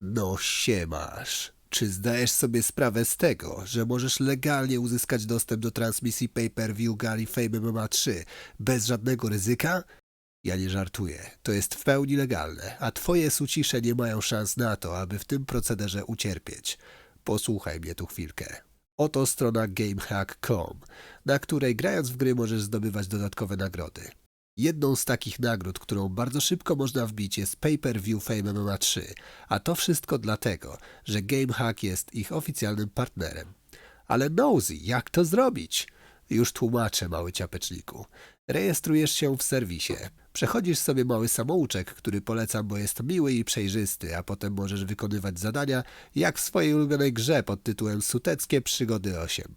No siemasz. Czy zdajesz sobie sprawę z tego, że możesz legalnie uzyskać dostęp do transmisji pay-per-view Gali Fame MMA 3 bez żadnego ryzyka? Ja nie żartuję. To jest w pełni legalne, a twoje sucisze nie mają szans na to, aby w tym procederze ucierpieć. Posłuchaj mnie tu chwilkę. Oto strona gamehack.com, na której grając w gry możesz zdobywać dodatkowe nagrody. Jedną z takich nagród, którą bardzo szybko można wbić jest Pay-Per-View Fame MMA 3, a to wszystko dlatego, że GameHack jest ich oficjalnym partnerem. Ale Nosy, jak to zrobić? Już tłumaczę, mały ciapeczniku. Rejestrujesz się w serwisie. Przechodzisz sobie mały samouczek, który polecam, bo jest miły i przejrzysty, a potem możesz wykonywać zadania jak w swojej ulubionej grze pod tytułem Suteckie Przygody 8.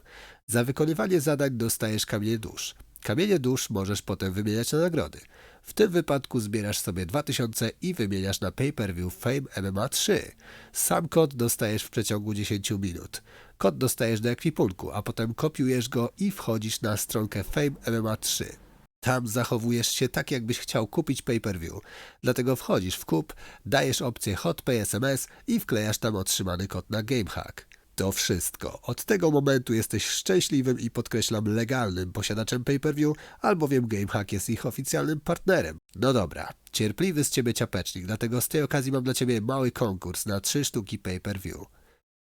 Za wykonywanie zadań dostajesz kamienie dusz. Kamienie dusz możesz potem wymieniać na nagrody. W tym wypadku zbierasz sobie 2000 i wymieniasz na pay-per-view Fame MMA 3. Sam kod dostajesz w przeciągu 10 minut. Kod dostajesz do ekwipunku, a potem kopiujesz go i wchodzisz na stronkę Fame MMA 3. Tam zachowujesz się tak, jakbyś chciał kupić pay-per-view. Dlatego wchodzisz w kup, dajesz opcję HotPay SMS i wklejasz tam otrzymany kod na GameHack. To wszystko. Od tego momentu jesteś szczęśliwym i podkreślam legalnym posiadaczem pay-per-view, albowiem GameHack jest ich oficjalnym partnerem. No dobra, cierpliwy z ciebie ciapecznik, dlatego z tej okazji mam dla ciebie mały konkurs na 3 sztuki pay-per-view.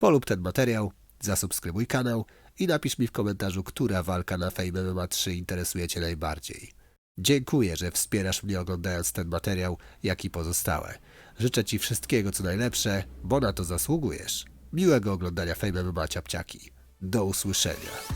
Polub ten materiał, zasubskrybuj kanał i napisz mi w komentarzu, która walka na Fame MMA 3 interesuje Cię najbardziej. Dziękuję, że wspierasz mnie oglądając ten materiał, jak i pozostałe. Życzę Ci wszystkiego co najlepsze, bo na to zasługujesz. Miłego oglądania Fame MMA ciapciaki. Do usłyszenia.